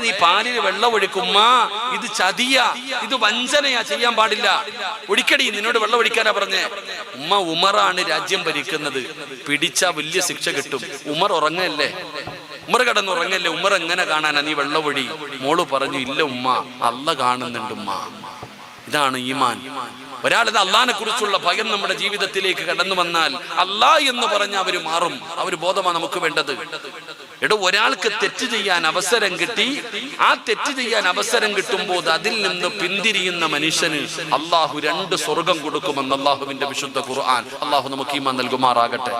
നീ പാലിന് വെള്ളം ഒഴിക്കുമ്മ. ഇത് ചതിയ. ഇത് വഞ്ചനയാ. ചെയ്യാൻ പാടില്ല. ഒഴിക്കടി നിന്നോട് വെള്ളം ഒഴിക്കാനാ പറഞ്ഞേ. ഉമ്മ ഉമറാണ് രാജ്യം ഭരിക്കുന്നത്. പിടിച്ച വലിയ ശിക്ഷ കിട്ടും. ഉമർ ഉറങ്ങല്ലേ? ഉമർ കിടന്നുറങ്ങല്ലേ? ഉമർ എങ്ങനെ കാണാനാ നീ വെള്ളം ഒഴി? മോൾ പറഞ്ഞു ഇല്ല ഉമ്മ അല്ല കാണുന്നുണ്ട് ഉമ്മ. ഇതാണ് ഈമാൻ. ഒരാളിത് അള്ളാഹിനെ കുറിച്ചുള്ള ഭയം നമ്മുടെ ജീവിതത്തിലേക്ക് കടന്നു വന്നാൽ അല്ലാ എന്ന് പറഞ്ഞ അവർ മാറും. അവർ ബോധമാണ് നമുക്ക് വേണ്ടത്. എടോ ഒരാൾക്ക് തെറ്റ് ചെയ്യാൻ അവസരം കിട്ടി. ആ തെറ്റ് ചെയ്യാൻ അവസരം കിട്ടുമ്പോൾ അതിൽ നിന്ന് പിന്തിരിയുന്ന മനുഷ്യന് അള്ളാഹു രണ്ട് സ്വർഗം കൊടുക്കുമെന്ന് അള്ളാഹുവിന്റെ വിശുദ്ധ ഖുർആൻ അള്ളാഹു നമുക്ക് ഈമാൻ നൽകുമാറാകട്ടെ.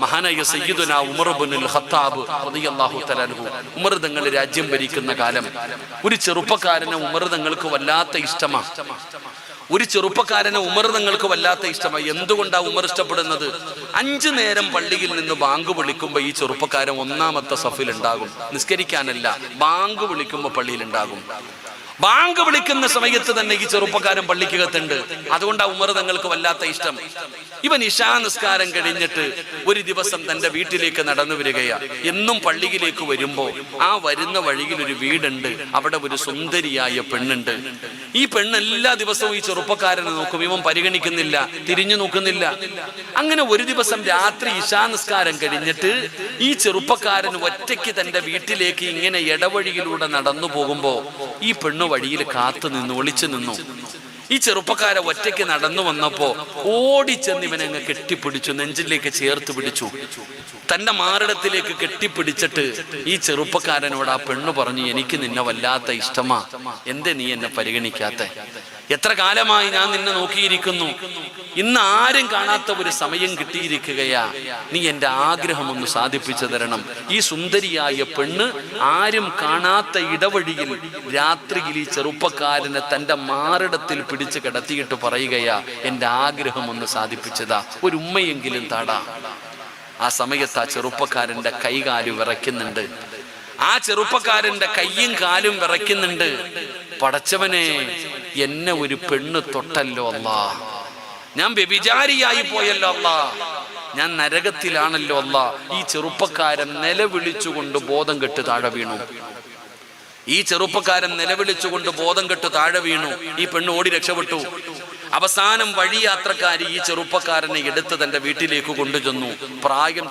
മഹാനായ സയ്യിദുന ഉമർ ബിനുൽ ഖത്താബ് റളിയല്ലാഹു തആല അൻഹു. ഉമർ തങ്ങൾ രാജ്യം ഭരിക്കുന്ന കാലം. ഒരു ചെറുപ്പക്കാരനെ ഉമർ തങ്ങൾക്ക് വല്ലാത്ത ഇഷ്ടമാണ് ഒരു ചെറുപ്പക്കാരനെ ഉമർ നിങ്ങൾക്ക് വല്ലാത്ത ഇഷ്ടമായി. എന്തുകൊണ്ടാ ഉമർ ഇഷ്ടപ്പെടുന്നത്? അഞ്ചു നേരം പള്ളിയിൽ നിന്ന് ബാങ്ക് വിളിക്കുമ്പോൾ ഈ ചെറുപ്പക്കാരൻ ഒന്നാമത്തെ സഫിൽ ഉണ്ടാകും. നിസ്കരിക്കാനല്ല ബാങ്ക് വിളിക്കുമ്പോൾ പള്ളിയിൽ ഉണ്ടാകും. ബാങ്ക് വിളിക്കുന്ന സമയത്ത് തന്നെ ഈ ചെറുപ്പക്കാരൻ പള്ളിക്കകത്തുണ്ട്. ആ ഉമർ തങ്ങൾക്ക് വല്ലാത്ത ഇഷ്ടം. ഇവൻ ഇഷാ നിസ്കാരം കഴിഞ്ഞിട്ട് ഒരു ദിവസം തന്റെ വീട്ടിലേക്ക് നടന്നു വരികയാ. എന്നും പള്ളിയിലേക്ക് വരുമ്പോ ആ വരുന്ന വഴിയിൽ ഒരു വീടുണ്ട്. അവിടെ ഒരു സുന്ദരിയായ പെണ്ണുണ്ട്. ഈ പെണ്ണ് എല്ലാ ദിവസവും ഈ ചെറുപ്പക്കാരനെ നോക്കും. ഇവൻ പരിഗണിക്കുന്നില്ല തിരിഞ്ഞു നോക്കുന്നില്ല. അങ്ങനെ ഒരു ദിവസം രാത്രി ഇഷാ നിസ്കാരം കഴിഞ്ഞിട്ട് ഈ ചെറുപ്പക്കാരൻ ഒറ്റയ്ക്ക് തന്റെ വീട്ടിലേക്ക് ഇങ്ങനെ ഇടവഴിയിലൂടെ നടന്നു പോകുമ്പോ ഈ പെണ്ണ് വഴിയിൽ കാത്തു നിന്നു ഒളിച്ചു നിന്നു. ഈ ചെറുപ്പക്കാരെ ഒറ്റയ്ക്ക് നടന്നു വന്നപ്പോ ഓടിച്ചെന്ന് ഇവനെ അങ്ങ് കെട്ടിപ്പിടിച്ചു നെഞ്ചിലേക്ക് ചേർത്ത് പിടിച്ചു. തന്റെ മാറിടത്തിലേക്ക് കെട്ടിപ്പിടിച്ചിട്ട് ഈ ചെറുപ്പക്കാരനോട് ആ പെണ്ണു പറഞ്ഞു എനിക്ക് നിന്നെ വല്ലാത്ത ഇഷ്ടമാ. എന്തേ നീ എന്നെ പരിഗണിക്കാത്ത? എത്ര കാലമായി ഞാൻ നിന്നെ നോക്കിയിരിക്കുന്നു. ഇന്ന് ആരും കാണാത്ത ഒരു സമയം കിട്ടിയിരിക്കുകയാ. നീ എന്റെ ആഗ്രഹം ഒന്ന് സാധിപ്പിച്ചു തരണം. ഈ സുന്ദരിയായ പെണ്ണ് ആരും കാണാത്ത ഇടവഴിയിൽ രാത്രിയിൽ ഈ ചെറുപ്പക്കാരനെ തന്റെ മാറിടത്തിൽ പിടിച്ച് കിടത്തിയിട്ട് പറയുകയാ എന്റെ ആഗ്രഹം ഒന്ന് സാധിപ്പിച്ചതാ. ഒരു ഉമ്മയെങ്കിലും താടാ. ആ സമയത്ത് ആ ചെറുപ്പക്കാരന്റെ കൈകാൽ വിറയ്ക്കുന്നുണ്ട്. ആ ചെറുപ്പക്കാരന്റെ കയ്യും കാലും വിറയ്ക്കുന്നുണ്ട്. പടച്ചവനെ എന്നെ ഒരു പെണ്ണ് തൊട്ടല്ലോ അല്ലാ ഞാൻ വ്യഭിചാരിയായി പോയല്ലോ അല്ലാ. ഞാൻ നരകത്തിലാണല്ലോ അല്ല. ഈ ചെറുപ്പക്കാരൻ നിലവിളിച്ചുകൊണ്ട് ബോധം കെട്ട് താഴെ വീണു. ഈ ചെറുപ്പക്കാരൻ നിലവിളിച്ചുകൊണ്ട് ബോധം കെട്ട് താഴെ വീണു. ഈ പെണ്ണ് ഓടി രക്ഷപ്പെട്ടു. അവസാനം വഴിയാത്രക്കാരി ഈ ചെറുപ്പക്കാരനെ എടുത്ത് തന്റെ വീട്ടിലേക്ക് കൊണ്ടുചെന്നു. പ്രായം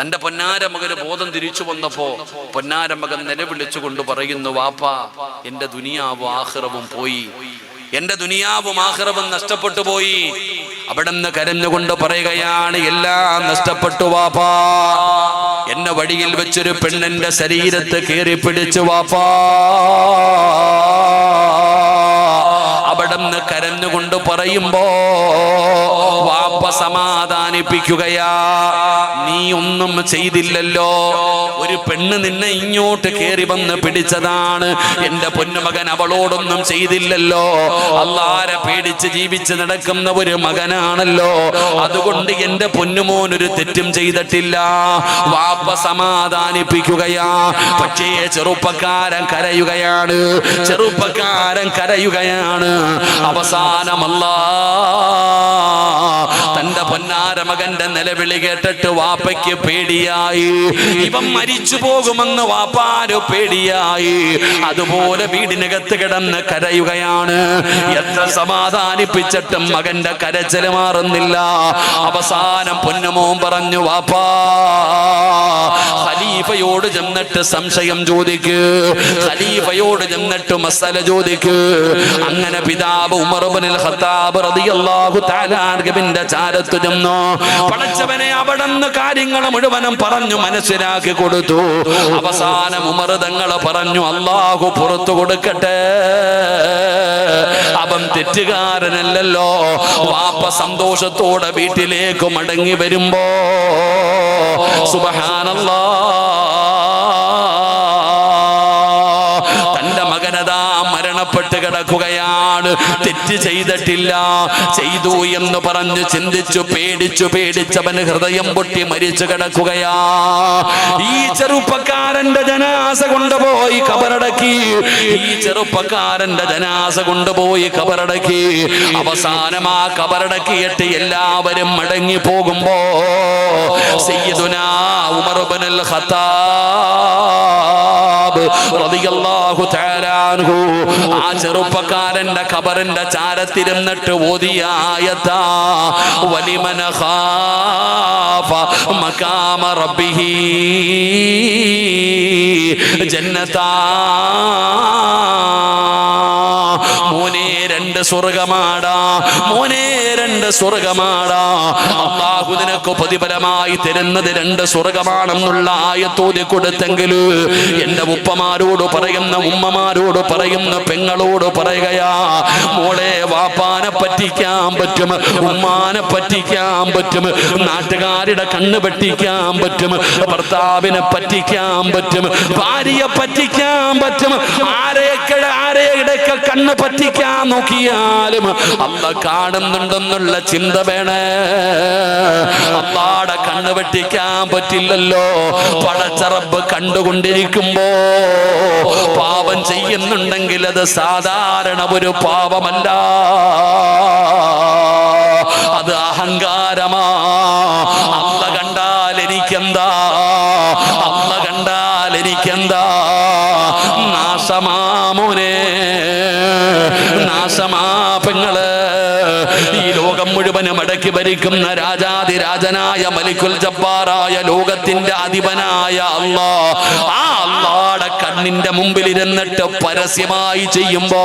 തന്റെ പൊന്നാര മകന് ബോധം തിരിച്ചു വന്നപ്പോ പൊന്നാര മകൻ നിലവിളിച്ചുകൊണ്ട് പറയുന്നു വാപ്പാ എന്റെ ദുനിയാവും ആഹ്റവും പോയി. എന്റെ ദുനിയാവും ആഹ്റവും നഷ്ടപ്പെട്ടു പോയി. അവിടുന്ന് കരഞ്ഞുകൊണ്ട് പറയുകയാണ് എല്ലാം നഷ്ടപ്പെട്ടു വാപ്പാ. എന്നെ വഴിയിൽ വെച്ചൊരു പെണ്ണിന്റെ ശരീരത്ത് കയറി പിടിച്ചു വാപ്പാ. അവിടുന്ന് കരഞ്ഞുകൊണ്ട് പറയുമ്പോ വാപ്പ സമാധാനിപ്പിക്കുകയാ നീ ഒന്നും ചെയ്തില്ലല്ലോ. ഒരു പെണ്ണ് നിന്നെ ഇങ്ങോട്ട് കയറി വന്ന് പിടിച്ചതാണ്. എന്റെ പൊന്നുമകൻ അവളോടൊന്നും ചെയ്തില്ലല്ലോ. അള്ളാരെ പേടിച്ച് ജീവിച്ച് നടക്കുന്ന ഒരു മകനാണല്ലോ. അതുകൊണ്ട് എന്റെ പൊന്നുമോൻ ഒരു തെറ്റും ചെയ്തിട്ടില്ല. വാപ്പ സമാധാനിപ്പിക്കുകയാ. പക്ഷേ ചെറുപ്പക്കാരൻ കരയുകയാണ്. ചെറുപ്പക്കാരൻ കരയുകയാണ്. അവസാനമല്ല. തന്റെ പൊന്നാര മകന്റെ നിലവിളി കേട്ടിട്ട് വാപ്പയ്ക്ക് പേടിയായി. ഇവൻ മരിച്ചു പോകുമെന്ന് വാപ്പാര് പേടിയായി. അതുപോലെ വീടിനകത്ത് കിടന്ന് കരയുകയാണ്. എത്ര സമാധാനിപ്പിച്ചിട്ടും മകന്റെ കരച്ചിൽ മാറുന്നില്ല. അവസാനം പൊന്നുമോൻ പറഞ്ഞു വാപ്പാ ഖലീഫയോട് ചെന്നിട്ട് സംശയം ചോദിക്ക്. ഖലീഫയോട് ചെന്നിട്ട് മസല ചോദിക്ക്. അങ്ങനെ പിതാവ് ഉമർബിൻ ഖത്താബ് റളിയല്ലാഹു തആല അൻഹുവിന്റെ ചെന്നു പടച്ചവനെ അവിടുന്ന് കാര്യങ്ങൾ മുഴുവനും പറഞ്ഞു മനസ്സിലാക്കി കൊടുത്തു. അവസാനം ഉമർ തങ്ങൾ പറഞ്ഞു അള്ളാഹു പുറത്തു കൊടുക്കട്ടെ. അവൻ തെറ്റുകാരനല്ലല്ലോ. വാപ്പ സന്തോഷത്തോടെ വീട്ടിലേക്ക് മടങ്ങി വരുമ്പോ സുബഹാനല്ലാ. മരണപ്പെട്ട് കിടക്കുകയാണ്. തെറ്റ് ചെയ്തിട്ടില്ല. ചെയ്തു എന്ന് പറഞ്ഞ് ചിന്തിച്ചു പേടിച്ചു പേടിച്ചവന് ഹൃദയം പൊട്ടി മരിച്ചു കിടക്കുകയാ. ഈ ചെറുപ്പക്കാരന്റെ ജനാസ കൊണ്ടുപോയി കബറടക്കി. ഈ ചെറുപ്പക്കാരന്റെ ജനാസ കൊണ്ടുപോയി കബറടക്കി. അവസാനം ആ കബറടക്കിയിട്ട് എല്ലാവരും മടങ്ങി പോകുമ്പോ സയ്യിദുനാ ഉമർ ഇബ്നുൽ ആ ചെറുപ്പക്കാരന്റെ ഖബറിന്റെ ചാരത്തിരുന്നിട്ട് ഓതിയ ആയത്താ. വലിമന മഖാമ റബ്ബിഹി. ജന്നതാ രണ്ട് സ്വർഗമാടാ മോനെ രണ്ട് സ്വർഗമാടാ അള്ളാഹു നിനക്ക് പ്രതിഫലമായി തരുന്നത് രണ്ട് സ്വർഗമാണെന്നുള്ള ആയത്തോതി കൊടുത്തെങ്കിൽ എന്റെ ഉപ്പമാരോട് പറയുന്ന ഉമ്മമാരോട് പറയുന്ന പെങ്ങളോട് പറയുകയാ മോളെ വാപ്പാനെ പറ്റിക്കാൻ പറ്റും ഉമ്മാനെ പറ്റിക്കാൻ പറ്റും നാട്ടുകാരുടെ കണ്ണ് പറ്റിക്കാൻ പറ്റും ഭർത്താവിനെ പറ്റിക്കാൻ പറ്റും ഭാര്യയെ പറ്റിക്കാൻ പറ്റും ആരെയൊക്കെ ആരെയുടെയൊക്കെ കണ്ണ് പറ്റിക്കാൻ നോക്കിയാലും അല്ല കാണുന്നുണ്ടെന്നുള്ള ചിന്ത വേണേ. അള്ളാടെ കണ്ണ് പറ്റിക്കാൻ പറ്റില്ലല്ലോ. പടച്ചറബ് കണ്ടുകൊണ്ടിരിക്കുമ്പോ പാപം ചെയ്യുന്നുണ്ടെങ്കിൽ അത് സാധാരണ ഒരു പാപമല്ല. അത് അഹങ്കാരമാ. നാശമാ ഭരിക്കുന്ന രാജാതിരാജനായ മലിക്കുൽ ജബ്ബാറായ ലോകത്തിന്റെ അധിപനായ അള്ളാ. ആ അള്ളാടെ കണ്ണിന്റെ മുമ്പിൽ ഇരുന്നിട്ട് പരസ്യമായി ചെയ്യുമ്പോ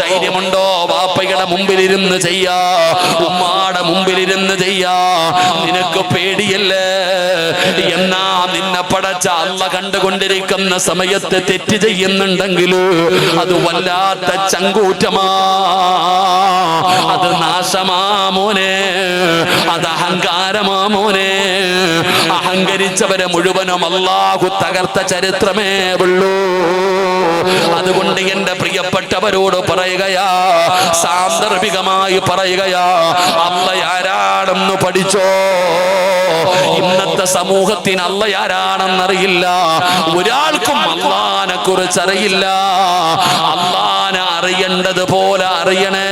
ധൈര്യമുണ്ടോ? വാപ്പയുടെ മുമ്പിൽ ഇരുന്ന് ചെയ്യാ. ഉമ്മാടെ മുമ്പിൽ ഇരുന്ന് ചെയ്യാ. നിനക്ക് പേടിയല്ലേ? എന്നാ നിന്നെ പടച്ച അള്ള കണ്ടുകൊണ്ടിരിക്കുന്ന സമയത്ത് തെറ്റ് ചെയ്യുന്നുണ്ടെങ്കിൽ അത് വല്ലാത്ത ചങ്കൂറ്റമാ. അത് നാശമാ മോനെ. അത് അഹങ്കാരമാ മോനെ. അഹങ്കരിച്ചവരെ മുഴുവനും അല്ലാഹു തകർത്ത ചരിത്രമേ ഉള്ളൂ. അതുകൊണ്ട് എന്റെ പ്രിയപ്പെട്ടവരോട് പറയുകയാ സാന്ദർഭികമായി പറയുകയാ അല്ല ആരാണെന്ന് പഠിച്ചോ? ഇന്നത്തെ സമൂഹത്തിന് അല്ല ആരാണെന്നറിയില്ല. ഒരാൾക്കും അള്ളാനെ കുറിച്ച് അറിയില്ല അള്ളാനെ അറിയേണ്ടത് പോലെ അറിയണേ.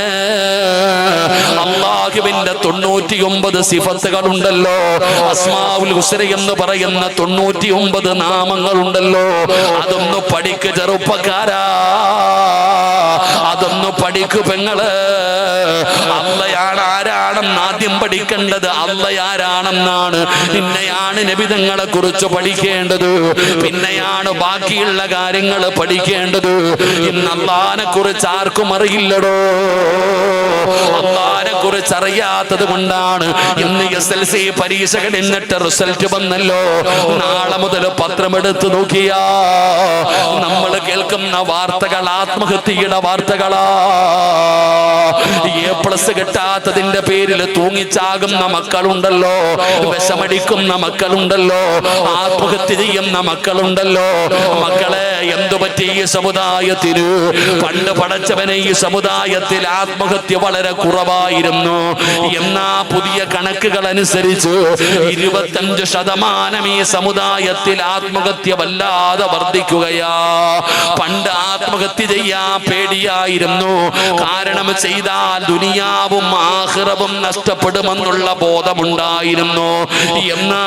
അള്ളാഹുവിന്റെ തൊണ്ണൂറ്റി ഒമ്പത് സിഫത്തുകൾ ഉണ്ടല്ലോ അസ്മാവുൽ ഹുസ്ര എന്ന് പറയുന്ന തൊണ്ണൂറ്റി ഒമ്പത് നാമങ്ങൾ ഉണ്ടല്ലോ അതൊന്ന് പഠിക്ക് ചെറുപ്പക്കാരാ. അതൊന്ന് പഠിക്കു പെങ്ങൾ. അമ്മയാണ് ആരാണെന്ന് ആദ്യം പഠിക്കേണ്ടത് അള്ളയാരാണെന്നാണ് പിന്നെയാണ് നബിതങ്ങളെ കുറിച്ച് പഠിക്കേണ്ടത്. പിന്നെയാണ് ബാക്കിയുള്ള കാര്യങ്ങൾ പഠിക്കേണ്ടത്. ഇന്ന് അള്ളാനെ കുറിച്ച് ആർക്കും അറിയില്ലടോ. അള്ളാനെ കുറിച്ച് അറിയാത്തത് കൊണ്ടാണ് ഇന്ന് എസ് എൽ സി പരീക്ഷകൾ എന്നിട്ട് റിസൾട്ട് വന്നല്ലോ. നാളെ മുതൽ പത്രമെടുത്ത് നോക്കിയാ. നമ്മൾ കേൾക്കുന്ന വാർത്തകൾ ആത്മഹത്യയുടെ വാർത്തകളാ എ പ്ലസ് കിട്ടാത്തതിന്റെ പേരിൽ തൂങ്ങിച്ചാകുന്ന മക്കളുണ്ടല്ലോ വിഷമടിക്കുന്ന മക്കളുണ്ടല്ലോ ആത്മഹത്യ ചെയ്യുന്ന മക്കളുണ്ടല്ലോ. മക്കളെ എന്തു പറ്റി ഈ സമുദായത്തിന്? പണ്ട് പടച്ചവനെ ഈ സമുദായത്തിൽ ആത്മഹത്യ വളരെ കുറവായിരുന്നു. എന്നാ പുതിയ കണക്കുകൾ അനുസരിച്ച് ഇരുപത്തഞ്ച് ശതമാനം ഈ സമുദായത്തിൽ ആത്മഹത്യ വല്ലാതെ വർദ്ധിക്കുകയാ. പണ്ട് ആത്മഹത്യ ചെയ്യാ പേടിയായിരുന്നു. കാരണം ചെയ്താൽ ദുനിയാവും ആഹ്റവും നഷ്ടപ്പെടുമെന്നുള്ള ബോധമുണ്ടായിരുന്നു. എന്നാ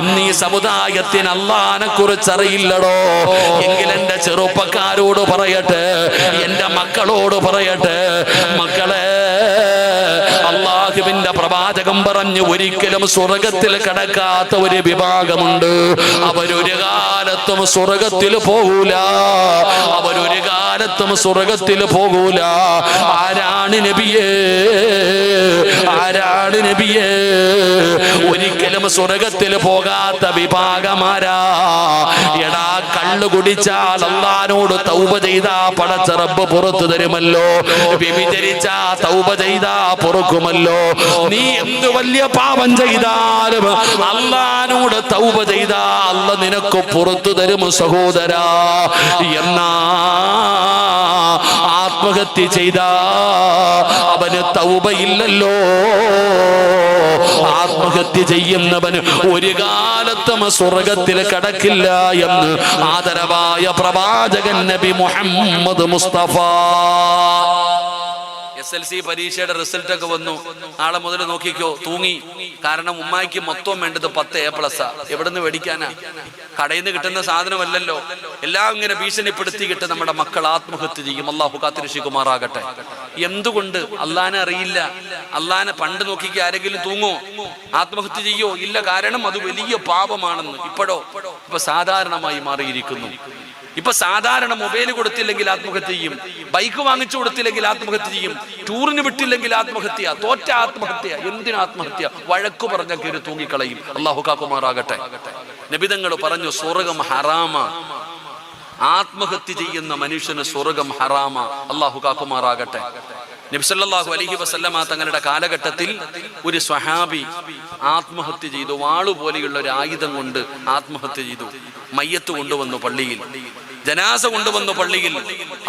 ഇന്ന് ഈ സമുദായത്തിന് കുറിച്ച് അറിയില്ലടോ എങ്കിൽ എന്റെ ചെറുപ്പക്കാരോട് പറയട്ടെ എന്റെ മക്കളോട് പറയട്ടെ മക്കളെ പ്രവാചകം പറഞ്ഞു ഒരിക്കലും സ്വർഗത്തിൽ കടക്കാത്ത ഒരു വിഭാഗമുണ്ട്. അവരൊരു കാലത്തും സ്വർഗത്തിൽ പോകൂല. സ്വർഗത്തിൽ പോകൂല. ആരാണ് നബിയേ? ആരാണ് നബിയേ? ഒരിക്കലും സ്വർഗത്തിൽ പോകാത്ത വിഭാഗമാരാ. എടാ കള്ളു കുടിച്ചാൽ അള്ളഹാനോട് തൗപ ചെയ്താ പടച്ച റബ്ബ് പുറത്തു തരുമല്ലോ. വിഭിചരിച്ചാ തൗപ ചെയ്താ പൊറുക്കുമല്ലോ. നീ എന്ത് വലിയ പാപം ചെയ്താലും അള്ളഹാനോട് തൗപ ചെയ്താ അല്ല നിനക്ക് പുറത്തു തരും സഹോദരാ. എന്നാ ആത്മഹത്യ ചെയ്ത അവന് തൗബയില്ലല്ലോ. ആത്മഹത്യ ചെയ്യുന്നവന് ഒരു കാലത്തും സ്വർഗത്തിൽ കടക്കില്ല എന്ന് ആദരവായ പ്രവാചകൻ Nabi Muhammad Mustafa. S L C പരീക്ഷയുടെ റിസൾട്ട് ഒക്കെ വന്നു. നാളെ മുതൽ നോക്കിക്കോ തൂങ്ങി. കാരണം ഉമ്മായിക്ക് മൊത്തം വേണ്ടത് പത്ത് എ പ്ലസ് എവിടുന്ന് മേടിക്കാനാ? കടയിൽ നിന്ന് കിട്ടുന്ന സാധനമല്ലല്ലോ. എല്ലാം ഇങ്ങനെ ഭീഷണിപ്പെടുത്തിയിട്ട് നമ്മുടെ മക്കൾ ആത്മഹത്യ ചെയ്യും. അള്ളാഹു കാത്തിരക്ഷിക്കുമാറാകട്ടെ. എന്തുകൊണ്ട്? അള്ളാനെ അറിയില്ല. അള്ളാനെ പണ്ട് നോക്കിക്ക് ആരെങ്കിലും തൂങ്ങോ? ആത്മഹത്യ ചെയ്യോ? ഇല്ല. കാരണം അത് വലിയ പാപമാണെന്ന് ഇപ്പോഴോ? ഇപ്പൊ സാധാരണമായി മാറിയിരിക്കുന്നു. ഇപ്പൊ സാധാരണ മൊബൈൽ കൊടുത്തില്ലെങ്കിൽ ആത്മഹത്യ ചെയ്യും. ബൈക്ക് വാങ്ങിച്ചു കൊടുത്തില്ലെങ്കിൽ ആത്മഹത്യ ചെയ്യും. ടൂറിന് വിട്ടില്ലെങ്കിൽ ആത്മഹത്യ. തോറ്റ ആത്മഹത്യ. എന്തിന് ആത്മഹത്യ? വഴക്കു പറഞ്ഞ കയറി തൂങ്ങിക്കളയും. അള്ളാഹു കാക്കുമാറാകട്ടെ. നബിതങ്ങൾ പറഞ്ഞു സ്വർഗം ഹറാമ. ആത്മഹത്യ ചെയ്യുന്ന മനുഷ്യന് സ്വർഗം ഹറാമ. അള്ളാഹു കാക്കുമാറാകട്ടെ. നബ്സല്ലാഹു അലഹി വസല്ലമ തങ്ങളുടെ കാലഘട്ടത്തിൽ ഒരു സ്വഹാബി ആത്മഹത്യ ചെയ്തു. വാളു പോലെയുള്ള ഒരു ആയുധം കൊണ്ട് ആത്മഹത്യ ചെയ്തു. മയ്യത്ത് കൊണ്ടുവന്നു പള്ളിയിൽ. ജനാസ കൊണ്ടുവന്നു പള്ളിയിൽ.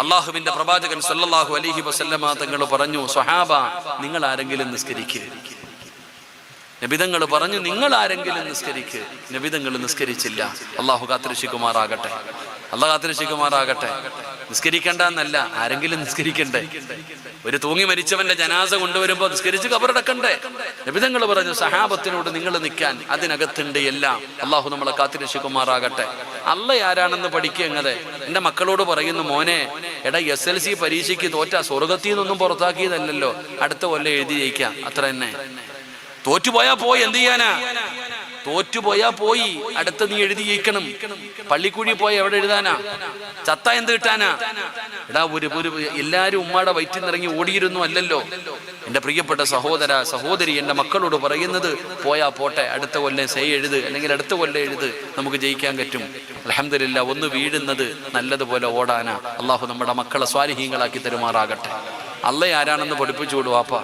അള്ളാഹുവിന്റെ പ്രവാചകൻ സല്ലാഹു അലഹി വസല്ലമ തങ്ങൾ പറഞ്ഞു സ്വഹാബ നിങ്ങൾ ആരെങ്കിലും നിസ്കരിക്കുക നബിതങ്ങൾ പറഞ്ഞു നിങ്ങൾ ആരെങ്കിലും നിസ്കരിക്ക്. നബിതങ്ങൾ നിസ്കരിച്ചില്ല. അള്ളാഹു കാത്തിരക്ഷിക്കുമാറാകട്ടെ. അള്ളാഹ് കാത്തിരക്ഷിക്കുമാറാകട്ടെ. നിസ്കരിക്കണ്ട എന്നല്ല ആരെങ്കിലും നിസ്കരിക്കണ്ടേ? ഒരു തൂങ്ങി മരിച്ചവന്റെ ജനാസ കൊണ്ടുവരുമ്പോൾ നിസ്കരിച്ച് കബറടക്കണ്ടേ? നബിതങ്ങൾ പറഞ്ഞു സഹാബത്തിനോട് നിങ്ങൾ നിൽക്കാൻ അതിനകത്തുണ്ട് എല്ലാം. അള്ളാഹു നമ്മളെ കാത്തിരക്ഷിക്കുമാറാകട്ടെ അല്ല ആരാണെന്ന് പഠിക്കുന്നതെ എന്റെ മക്കളോട് പറയുന്നു മോനെ എടാ എസ് എൽ സി പരീക്ഷയ്ക്ക് തോറ്റ സ്വർഗത്തിൽ നിന്നൊന്നും പുറത്താക്കിയതല്ലല്ലോ. അടുത്ത കൊല്ലം എഴുതി ജയിക്കാം. അത്ര തന്നെ. തോറ്റുപോയാ പോയി എന്ത് ചെയ്യാനാ? തോറ്റുപോയാ പോയി. അടുത്ത നീ എഴുതി ജയിക്കണം പള്ളിക്കുഴി പോയി എവിടെ എഴുതാനാ? ചത്ത എന്ത് കിട്ടാനാ? എടാ ഒരു ഒരു എല്ലാരും ഉമ്മാടെ വയറ്റിൽ നിറങ്ങി ഓടിയിരുന്നു അല്ലല്ലോ. എന്റെ പ്രിയപ്പെട്ട സഹോദര സഹോദരി എന്റെ മക്കളോട് പറയുന്നത് പോയാ പോട്ടെ അടുത്ത കൊല്ലം സേ എഴുത് അല്ലെങ്കിൽ അടുത്ത കൊല്ലം എഴുത് നമുക്ക് ജയിക്കാൻ പറ്റും. അലഹമില്ല ഒന്ന് വീഴുന്നത് നല്ലതുപോലെ ഓടാനാ. അള്ളാഹു നമ്മുടെ മക്കളെ സ്വാലിഹീങ്ങളാക്കി തരുമാറാകട്ടെ. അല്ല ആരാണെന്ന് പഠിപ്പിച്ചു വിടും വാപ്പ.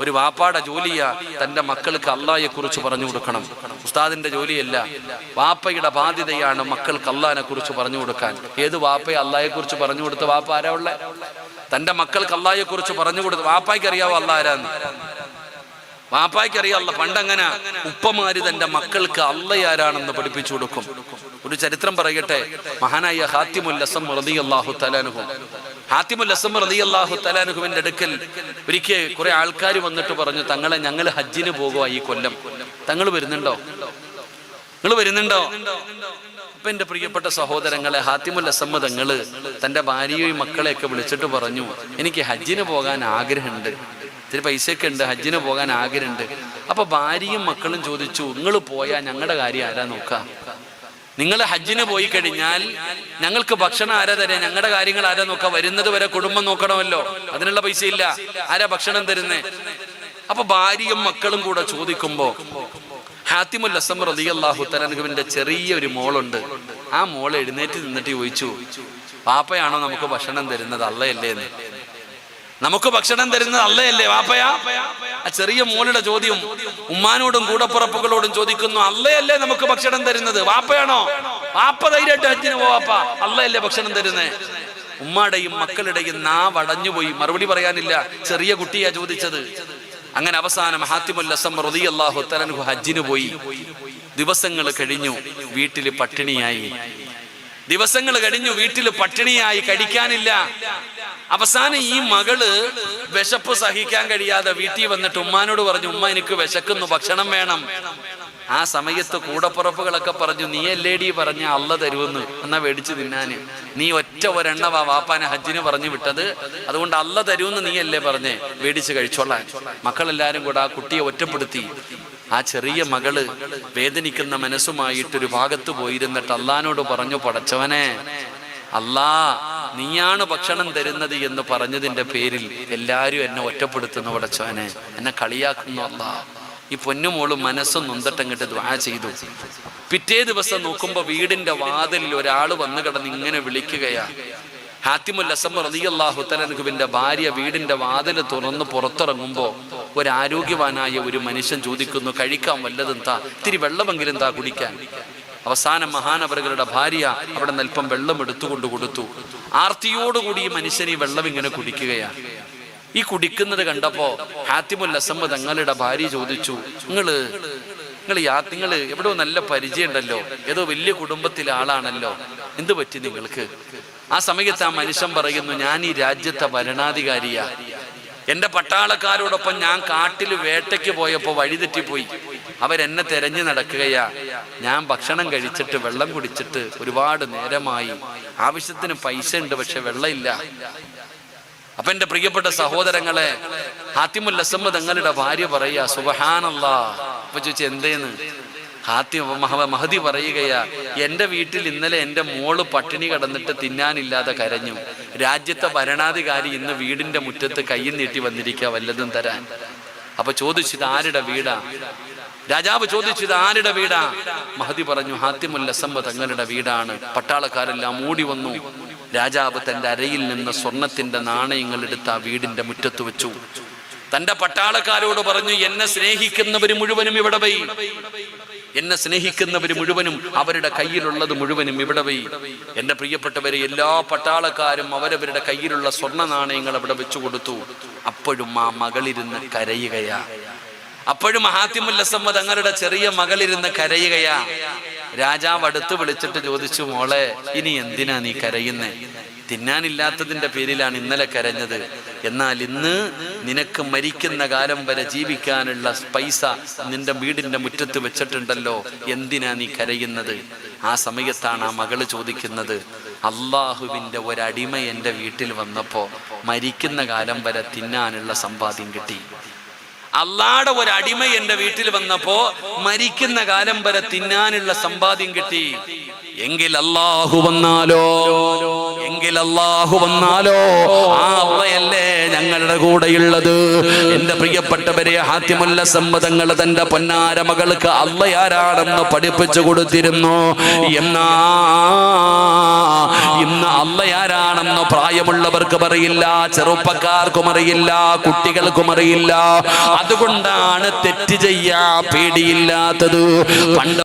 ഒരു വാപ്പാടെ ജോലിയാ തന്റെ മക്കൾക്ക് അള്ളായെ കുറിച്ച് പറഞ്ഞു കൊടുക്കണം. ഉസ്താദിന്റെ ജോലിയല്ല. വാപ്പയുടെ ബാധ്യതയാണ് മക്കൾക്ക് അള്ളാഹിനെ കുറിച്ച് പറഞ്ഞു കൊടുക്കാൻ. ഏത് വാപ്പയെ അള്ളാഹെ കുറിച്ച് പറഞ്ഞു കൊടുത്ത വാപ്പ ആരാ ഉള്ള? തന്റെ മക്കൾക്ക് അള്ളാഹെ കുറിച്ച് പറഞ്ഞു കൊടുത്ത് വാപ്പായ്ക്ക് അറിയാവോ അല്ല വാപ്പായ്ക്ക് അറിയാമല്ല പണ്ടങ്ങനെ ഉപ്പമാര് തന്റെ മക്കൾക്ക് അള്ളയാരാണെന്ന് പഠിപ്പിച്ചു കൊടുക്കും. ഒരു ചരിത്രം പറയട്ടെ. മഹാനായ ഹാത്തിമുല്ലസം അസം റളിയല്ലാഹു തലാനുഹു ഹാത്തിമുൽ അസം അള്ളാഹു തലാനുഹുവിന്റെ അടുക്കൽ ഒരിക്കൽ കുറെ ആൾക്കാർ വന്നിട്ട് പറഞ്ഞു തങ്ങളെ ഞങ്ങൾ ഹജ്ജിന് പോകുക ഈ കൊല്ലം. തങ്ങൾ വരുന്നുണ്ടോ? നിങ്ങൾ വരുന്നുണ്ടോ? അപ്പൊ എന്റെ പ്രിയപ്പെട്ട സഹോദരങ്ങളെ ഹാത്തിമുൽ അസമ്മ തങ്ങൾ തന്റെ ഭാര്യയും മക്കളെയൊക്കെ വിളിച്ചിട്ട് പറഞ്ഞു എനിക്ക് ഹജ്ജിന് പോകാൻ ആഗ്രഹമുണ്ട്. ഇത്തിരി പൈസയൊക്കെ ഉണ്ട് ഹജ്ജിന് പോകാൻ ആഗ്രഹമുണ്ട്. അപ്പൊ ഭാര്യയും മക്കളും ചോദിച്ചു നിങ്ങൾ പോയാൽ ഞങ്ങളുടെ കാര്യം ആരാ നോക്കാം? നിങ്ങൾ ഹജ്ജിന് പോയി കഴിഞ്ഞാൽ ഞങ്ങൾക്ക് ഭക്ഷണം ആരാ തരാ? ഞങ്ങളുടെ കാര്യങ്ങൾ ആരാ നോക്കാം? വരുന്നത് വരെ കുടുംബം നോക്കണമല്ലോ. അതിനുള്ള പൈസ ഇല്ല ആരാ ഭക്ഷണം തരുന്നേ? അപ്പൊ ഭാര്യയും മക്കളും കൂടെ ചോദിക്കുമ്പോ ഹാത്തിമുൽ അസം റളിയല്ലാഹു തലനുവിന്റെ ചെറിയ ഒരു മോളുണ്ട്. ആ മോൾ എഴുന്നേറ്റ് നിന്നിട്ട് ചോദിച്ചു പാപ്പയാണോ നമുക്ക് ഭക്ഷണം തരുന്നത്? അല്ലയല്ലേ എന്ന് നമുക്ക് ഭക്ഷണം തരുന്നത് അല്ലയല്ലേ വാപ്പയാ? ആ ചെറിയ മോളുടെ ചോദ്യം. ഉമ്മാനോടും കൂടപ്പുറപ്പുകളോടും ചോദിക്കുന്നു അല്ലയല്ലേ നമുക്ക് ഭക്ഷണം തരുന്നത്? വാപ്പയാണോ? വാപ്പ ധൈര്യമായിട്ട് അച്ഛന് പോവാപ്പ അല്ലയല്ലേ ഭക്ഷണം തരുന്നേ? ഉമ്മാടെയും മക്കളുടെയും നാ വടഞ്ഞുപോയി മറുപടി പറയാനില്ല. ചെറിയ കുട്ടിയാ ചോദിച്ചത്. അങ്ങനെ അവസാനം ഹാത്തിമുൽ അസം അള്ളാഹു തലൻഹു ഹജ്ജിന് പോയി. ദിവസങ്ങൾ കഴിഞ്ഞു വീട്ടിൽ പട്ടിണിയായി. ദിവസങ്ങൾ കഴിഞ്ഞു വീട്ടിൽ പട്ടിണിയായി കഴിക്കാനില്ല. അവസാനം ഈ മകൾ വിശപ്പ് സഹിക്കാൻ കഴിയാതെ വീട്ടിൽ വന്നിട്ട് ഉമ്മാനോട് പറഞ്ഞു ഉമ്മ എനിക്ക് വിശക്കുന്നു ഭക്ഷണം വേണം. ആ സമയത്ത് കൂടപ്പുറപ്പുകളൊക്കെ പറഞ്ഞു നീ അല്ലേടി പറഞ്ഞ അള്ള തരുമെന്ന്? എന്നാ മേടിച്ചു തിന്നാന്. നീ ഒറ്റ ഒരെണ്ണവാ വാപ്പാനെ ഹജ്ജിന് പറഞ്ഞു വിട്ടത്. അതുകൊണ്ട് അള്ള തരുമെന്ന് നീ അല്ലേ പറഞ്ഞേ? മേടിച്ച് കഴിച്ചോളാൻ. മക്കളെല്ലാരും കൂടെ ആ കുട്ടിയെ ഒറ്റപ്പെടുത്തി. ആ ചെറിയ മകൾ വേദനിക്കുന്ന മനസ്സുമായിട്ടൊരു ഭാഗത്ത് പോയിരുന്നിട്ട് അള്ളഹാനോട് പറഞ്ഞു പടച്ചവനെ അല്ലാ നീയാണ് ഭക്ഷണം തരുന്നത് എന്ന് പറഞ്ഞതിന്റെ പേരിൽ എല്ലാരും എന്നെ ഒറ്റപ്പെടുത്തുന്നു പടച്ചവനെ. എന്നെ കളിയാക്കുന്നു അല്ല. ഈ പൊന്നുമോൾ മനസ്സും നൊന്തട്ടങ്ങിട്ട് ദ്വാ ചെയ്തു. പിറ്റേ ദിവസം നോക്കുമ്പോ വീടിന്റെ വാതിലിൽ ഒരാൾ വന്നു കിടന്ന് ഇങ്ങനെ വിളിക്കുകയാ. ഹാത്തിമുൽ അസം റളിയല്ലാഹു തലനുവിന്റെ ഭാര്യ വീടിന്റെ വാതിൽ തുറന്ന് പുറത്തിറങ്ങുമ്പോ ഒരു ആരോഗ്യവാനായ ഒരു മനുഷ്യൻ ചോദിക്കുന്നു കഴിക്കാൻ വല്ലതും താ? ഇത്തിരി വെള്ളമെങ്കിലും താ കുടിക്കാൻ. അവസാനം മഹാനവറുകളുടെ ഭാര്യ അവിടെ നൽപ്പം വെള്ളം എടുത്തുകൊണ്ട് കൊടുത്തു. ആർത്തിയോടുകൂടി ഈ മനുഷ്യൻ ഈ വെള്ളം ഇങ്ങനെ കുടിക്കുകയാണ് ഈ കുടിക്കുന്നത് കണ്ടപ്പോ ഹാത്തിമുൽ അസമ്മ തങ്ങളുടെ ഭാര്യ ചോദിച്ചു നിങ്ങൾ നിങ്ങൾ യാ നിങ്ങൾ എവിടെയോ നല്ല പരിചയമുണ്ടല്ലോ. ഏതോ വലിയ കുടുംബത്തിലെ ആളാണല്ലോ. എന്ത് പറ്റി നിങ്ങൾക്ക്? ആ സമയത്ത് ആ മനുഷ്യൻ പറയുന്നു ഞാൻ ഈ രാജ്യത്തെ ഭരണാധികാരിയാ എന്റെ പട്ടാളക്കാരോടൊപ്പം ഞാൻ കാട്ടിൽ വേട്ടയ്ക്ക് പോയപ്പോൾ വഴിതെറ്റിപ്പോയി അവരെന്നെ തെരഞ്ഞു നടക്കുകയാ. ഞാൻ ഭക്ഷണം കഴിച്ചിട്ട് വെള്ളം കുടിച്ചിട്ട് ഒരുപാട് നേരമായി. ആവശ്യത്തിന് പൈസ ഉണ്ട് പക്ഷെ വെള്ളമില്ല. അപ്പൊ എന്റെ പ്രിയപ്പെട്ട സഹോദരങ്ങളെ ഹാത്തിമുൽ തങ്ങളുടെ ഭാര്യ പറയാ സുബഹാനല്ലാ. അപ്പൊ ചോദിച്ചു എന്തേന്ന്? ഹാത്തി മഹ- മഹദി പറയുകയാ എന്റെ വീട്ടിൽ ഇന്നലെ എന്റെ മോൾ പട്ടിണി കടന്നിട്ട് തിന്നാനില്ലാതെ കരഞ്ഞു. രാജ്യത്തെ ഭരണാധികാരി ഇന്ന് വീടിന്റെ മുറ്റത്ത് കയ്യിൽ നീട്ടി വന്നിരിക്കുക വല്ലതും തരാൻ. അപ്പൊ ചോദിച്ചു ഇത് ആരുടെ വീടാ? രാജാവ് ചോദിച്ചു ഇത് ആരുടെ വീടാ? മഹതി പറഞ്ഞു ഹാത്തിമുൽ അസമ്മ തങ്ങളുടെ വീടാണ്. പട്ടാളക്കാരെല്ലാം മൂടി വന്നു. രാജാവ് തന്റെ അരയിൽ നിന്ന് സ്വർണത്തിന്റെ നാണയങ്ങൾ എടുത്ത് ആ വീടിന്റെ മുറ്റത്ത് വെച്ചു. തന്റെ പട്ടാളക്കാരോട് പറഞ്ഞു എന്നെ സ്നേഹിക്കുന്നവര് മുഴുവനും ഇവിടെ പോയി എന്നെ സ്നേഹിക്കുന്നവർ മുഴുവനും അവരുടെ കയ്യിലുള്ളത് മുഴുവനും ഇവിടെ പോയി എന്റെ പ്രിയപ്പെട്ടവരെ എല്ലാ പട്ടാളക്കാരും അവരവരുടെ കയ്യിലുള്ള സ്വർണ നാണയങ്ങൾ അവിടെ വെച്ചു കൊടുത്തു. അപ്പോഴും ആ മകളിരുന്ന് കരയുകയാ. അപ്പോഴും ഹാത്തിമുല്ലസമ്മ തങ്ങളുടെ ചെറിയ മകളിരുന്ന് കരയുകയാ. രാജാവ് അടുത്ത് വിളിച്ചിട്ട് ചോദിച്ചു മോളെ ഇനി എന്തിനാ നീ കരയുന്നേ? തിന്നാനില്ലാത്തതിന്റെ പേരിലാണ് ഇന്നലെ കരഞ്ഞത്. എന്നാൽ ഇന്ന് നിനക്ക് മരിക്കുന്ന കാലം വരെ ജീവിക്കാനുള്ള പൈസ നിന്റെ വീടിന്റെ മുറ്റത്ത് വെച്ചിട്ടുണ്ടല്ലോ. എന്തിനാ നീ കരയുന്നത്? ആ സമയത്താണ് ആ മകൾ ചോദിക്കുന്നത്. അള്ളാഹുവിന്റെ ഒരടിമ എന്റെ വീട്ടിൽ വന്നപ്പോ മരിക്കുന്ന കാലം വരെ തിന്നാനുള്ള സമ്പാദ്യം കിട്ടി. അള്ളാടെ ഒരു അടിമ എന്റെ വീട്ടിൽ വന്നപ്പോ മരിക്കുന്ന കാലം വരെ തിന്നാനുള്ള സമ്പാദ്യം കിട്ടി. എങ്കിൽ അള്ളാഹു വന്നാലോ? എങ്കിൽ അള്ളാഹു വന്നാലോ? ആ അള്ളയല്ലേ ഞങ്ങളുടെ കൂടെയുള്ളത്. എന്റെ പ്രിയപ്പെട്ടവരെ ഹാത്യമുല്ല സമ്മതങ്ങൾ തന്റെ പൊന്നാര മകൾക്ക് അള്ളയാരാണെന്ന് പഠിപ്പിച്ചു കൊടുത്തിരുന്നു. എന്നാ ഇന്ന് അള്ളയാരാണെന്ന് പ്രായമുള്ളവർക്ക് അറിയില്ല ചെറുപ്പക്കാർക്കും അറിയില്ല കുട്ടികൾക്കും അറിയില്ല. അതുകൊണ്ടാണ് തെറ്റ് ചെയ്യാ പേടിയില്ലാത്തത്. പണ്ട്